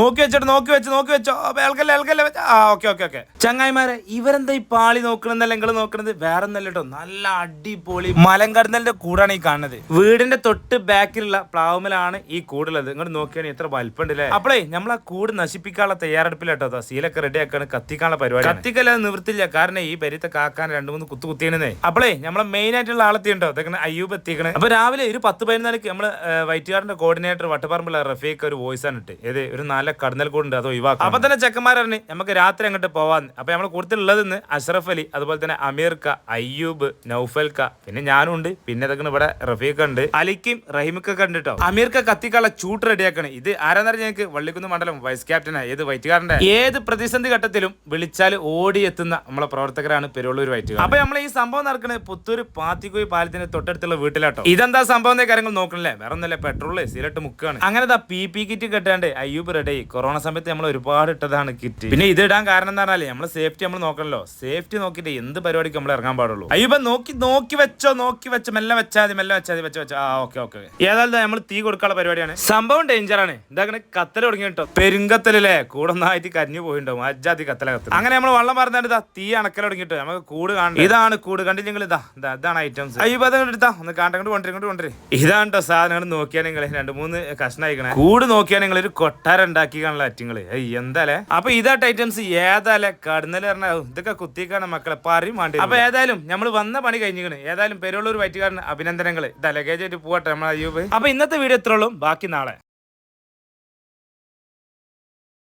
നോക്കി വെച്ചിട്ട് നോക്കി വെച്ച് നോക്കി വെച്ചോ. ഏൽക്കല്ലേ ഏൽക്കല്ലേ ആ ഓക്കെ ഓക്കെ ഓക്കെ. ചങ്ങായിമാരെ ഇവരെന്താ ഈ പാളി നോക്കണെന്നല്ല നിങ്ങൾ നോക്കണത്? വേറെ ഒന്നല്ല കേട്ടോ. നല്ല അടിപൊളി മലങ്കടന്നലിന്റെ കൂടാണ് ഈ കാണുന്നത്. വീടിന്റെ തൊട്ട് ബാക്കിലുള്ള പ്ലാവുമലാണ് ഈ കൂടുള്ളത്. ഇങ്ങോട്ട് നോക്കിയാണെങ്കിൽ എത്ര വലിപ്പമുണ്ടല്ലേ അപ്പളേ നമ്മൾ ആ കൂട് നശിപ്പിക്കാനുള്ള തയ്യാറെടുപ്പില്ല ദാ സീലൊക്കെ റെഡി ആക്കാണ്. കത്തിക്കാനുള്ള പരിപാടി കത്തിക്കല്ലാതെ നിവൃത്തില്ല കാരണം ഈ പരിത്തെ കാക്കാൻ രണ്ടു മൂന്ന് കുത്തു കുത്തിയണേ അപ്പളേ നമ്മളെ മെയിൻ ആയിട്ടുള്ള ആളെത്തിയുണ്ടോ അതൊക്കെ അയ്യൂബ് എത്തിക്കണേ അപ്പൊ രാവിലെ ഒരു പത്ത് പതിനാലിക്ക് നമ്മൾ വൈറ്റുകാരന്റെ കോർഡിനേറ്റർ വട്ടപ്പറമ്പുള്ള റഫീഖ് ഒരു വോയിസ് ആണ് ഇട്ട് ഏത്? ഒരു കടന്നൽ കൂടുണ്ട് അത് ഒഴിവാക്കാം അപ്പൊ തന്നെ ചെക്കന്മാർ പറഞ്ഞു നമുക്ക് രാത്രി അങ്ങോട്ട് പോവാന്ന്. അപ്പൊ നമ്മൾ കൂടുതലുള്ളതെന്ന് അഷ്റഫ് അലി അതുപോലെ തന്നെ അമീർ അമീർക്ക അയ്യൂബ് നൌഫൽക്ക പിന്നെ ഞാനും ഉണ്ട്. പിന്നെ ഇതൊക്കെ ഇവിടെ റഫീഖ് ഉണ്ട്. അലിക്കും റഹീമൊക്കെ കണ്ടിട്ടോ അമീർ അമീർക്ക കത്തിക്കാളെ ചൂട്ട് റെഡിയാക്കണേ. ഇത് ആരാന്നറിഞ്ഞ ഞങ്ങൾക്ക് വള്ളിക്കുന്ന് മണ്ഡലം വൈസ് ക്യാപ്റ്റനാ ഏത് വൈറ്റുകാരന്റെ ഏത് പ്രതിസന്ധി ഘട്ടത്തിലും വിളിച്ചാൽ ഓടിയെത്തുന്ന നമ്മളെ പ്രവർത്തകരാണ് പെരുള്ളൂർ വൈറ്റുകാർ. അപ്പൊ നമ്മൾ ഈ സംഭവം നടക്കുന്നത് പുത്തൂര് പാത്തിക്കോയി പാലത്തിന്റെ തൊട്ടടുത്തുള്ള വീട്ടിലാട്ടോ. ഇതെന്താ സംഭവം കാര്യങ്ങൾ നോക്കണല്ലേ? വേറെ ഒന്നല്ലേ പെട്രോൾ സിലട്ട് മുക്കാണ്. അങ്ങനെ പി പി കിറ്റ് കെട്ടാണ്ട് അയ്യൂബ് റെഡി കൊറോണ സമയത്ത് നമ്മൾ ഒരുപാട് ഇട്ടതാണ് കിറ്റ്. പിന്നെ ഇത് ഇടാൻ കാരണം എന്താ പറഞ്ഞാലേ നമ്മൾ സേഫ്റ്റി നമ്മൾ നോക്കണല്ലോ. സേഫ്റ്റി നോക്കിയിട്ട് എന്ത് പരിപാടിക്ക് നമ്മൾ ഇറങ്ങാൻ പാടുള്ളൂ. അയ്യോ നോക്കി നോക്കി വെച്ചോ നോക്കി വെച്ചോ മെല്ലെ വെച്ചാൽ മതി മെല്ലെ വെച്ചാൽ മതി വെച്ചോ വെച്ചോ. ആ ഓക്കെ ഓക്കെ ഏതായാലും നമ്മൾ തീ കൊടുക്കാനുള്ള പരിപാടിയാണ്. സംഭവം ഡേഞ്ചർ ആണ്. ഇതാകണ കത്തൽ തുടങ്ങി കേട്ടോ. പെരുങ്കത്തലല്ലേ കൂടെ ഒന്നായിട്ട് കരിഞ്ഞു പോയിണ്ടാവും. അജാതി കത്തല കത്തൽ അങ്ങനെ നമ്മൾ വള്ളം പറഞ്ഞാൽ ഇതാ തീ അണക്കൽ തുടങ്ങിട്ടോ നമുക്ക് കൂട് കാണണം ഇതാണ് കൂട് കണ്ടില്ലെങ്കിൽ ഇതാ ഇതാ ഇതാണ് ഐറ്റംസ് അയ്യോ അത് എടുത്താ ഒന്ന് കാണ്ടങ്ങോട്ട് കൊണ്ടിരി ഇങ്ങോട്ട് കൊണ്ടിരി ഇതാണ് കേട്ടോ സാധനങ്ങൾ നോക്കിയാൽ നിങ്ങൾ രണ്ട് മൂന്ന് കഷ്ണം അയക്കണേ കൂട് നോക്കിയാൽ നിങ്ങൾ ഒരു കൊട്ടാരം ഉണ്ടാക്കി അറ്റിങ്ങൾ അറ്റിങ്ങൾ എന്താലേ അപ്പൊ ഇതായിട്ട് ഐറ്റംസ് ഏതാലേ കടന്നൽ പറഞ്ഞ ഇതൊക്കെ കുത്തിക്കാണ് മക്കളെ. പറയും വേണ്ടി അപ്പൊ ഏതായാലും നമ്മൾ വന്ന പണി കഴിഞ്ഞിക്കണ് ഏതായാലും പെരുള്ളൂർ വയറ്റുകാരന് അഭിനന്ദനങ്ങൾ ഇതാ ലഗേജ് ആയിട്ട് പോകട്ടെ നമ്മളെ അയ്യൂബ്. അപ്പൊ ഇന്നത്തെ വീഡിയോ എത്രയുള്ളൂ ബാക്കി നാളെ.